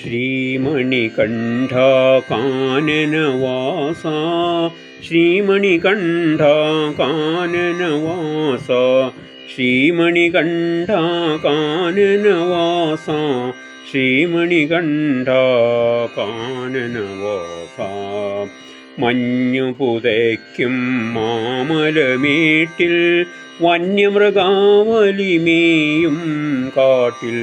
ശ്രീമണികണ്ഠ കാനനവാസ ശ്രീമണികണ്ഠ ശ്രീമണികണ്ഠാകാനനവാസ. ശ്രീമണികണ്ഠ കാനനവാസ ശ്രീമണികണ്ഠ കാനനവാസ മഞ്ഞു പുതയ്ക്കും മാമലമേട്ടിൽ വന്യമൃഗാവലിമേയും കാട്ടിൽ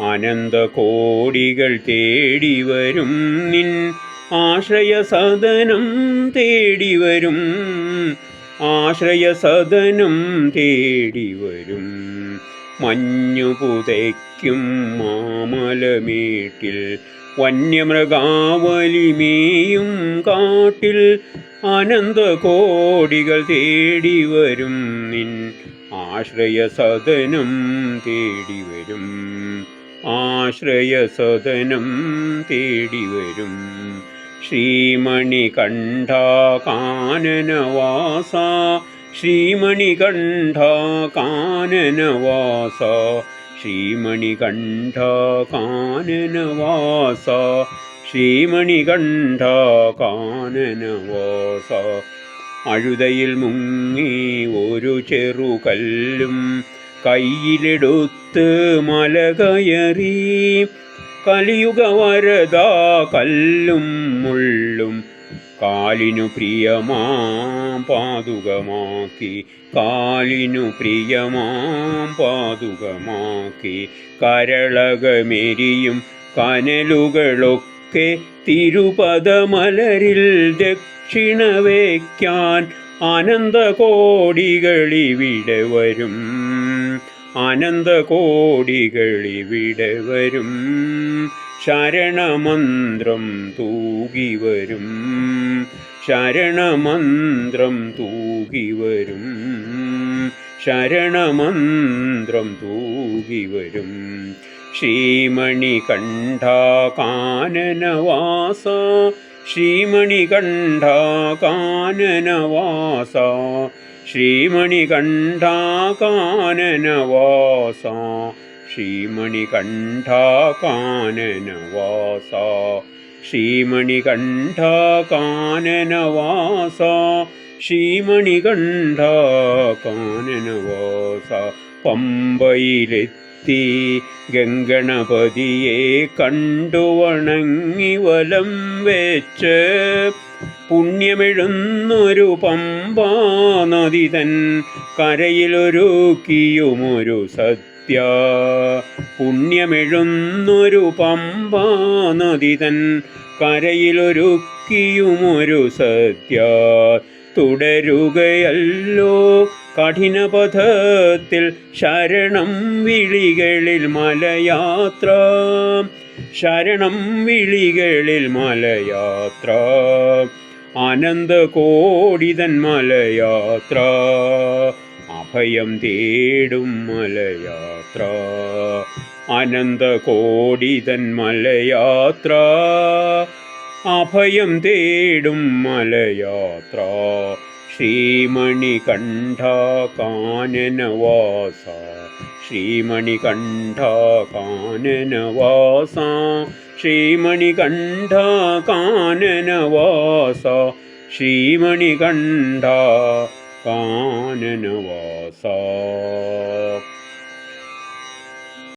അനന്തകോടികൾ തേടി വരും നിൻ ആശ്രയ സദനം തേടി വരും. ആശ്രയ സദനം തേടി വരും. മഞ്ഞു പുതയ്ക്കും മാമലമേട്ടിൽ വന്യമൃഗാവലിമേയും കാട്ടിൽ അനന്തകോടികൾ തേടി വരും നിൻ ആശ്രയ സദനം തേടി വരും. ആശ്രയസദനം തേടി വരും. ശ്രീമണികണ്ഠ കാനനവാസ ശ്രീമണി കണ്ഠ കാനനവാസ ശ്രീമണി കണ്ഠ കാനനവാസ ശ്രീമണി കണ്ഠ കാനനവാസ അഴുതയിൽ മുങ്ങി ഒരു ചെറുകല്ലും കയ്യിലെടുത്ത് മല കയറി കലിയുഗ വരതാ കല്ലും മുള്ളും കാലിനു പ്രിയമാം പാതുകമാക്കി. കാലിനു പ്രിയമാം പാതുകമാക്കി. കരളകമെരിയും കനലുകളൊക്കെ തിരുപദമലരിൽ ദക്ഷിണ വയ്ക്കാൻ അനന്തകോടികളിവിടെ വരും ആനന്ദ കോടികളിവിടെ വരും ശരണമന്ത്രം തൂകി വരും ശരണമന്ത്രം തൂകി വരും ശരണമന്ത്രം തൂകി വരും ശ്രീമണികണ്ഠ കാനനവാസ ശ്രീമണികണ്ഠ കാനനവാസ ശ്രീമണികണ്ഠ കാനനവാസ ശ്രീമണികണ്ഠ കാനനവാസ ശ്രീമണികണ്ഠ കാനനവാസ ശ്രീമണികണ്ഠ കാനനവാസ പമ്പയിലെത്തി ഗംഗണപതിയെ കണ്ടു വണങ്ങി വലം വെച്ച് പുണ്യമെഴുന്നൊരു പമ്പാ നദി തൻ കരയിലൊരുക്കിയുമൊരു സത്യ പുണ്യമെഴുന്നൊരു പമ്പാ നദി തൻ കരയിലൊരുക്കിയുമൊരു സത്യ തുടരുകയല്ലോ കഠിനപഥത്തിൽ ശരണം വിളികളിൽ മലയാത്ര. ശരണം വിളികളിൽ മലയാത്ര. അനന്തകോടിതൻ മലയാത്ര. അഭയം തേടും മലയാത്ര. അനന്തകോടിതൻ മലയാത്ര. അഭയം തേടും മലയാത്ര. श्रीमणिकण्ठकानवासा श्रीमणिकण्ठकानवासा श्रीमणिकण्ठकानवासा श्रीमणिकण्ठ काननवास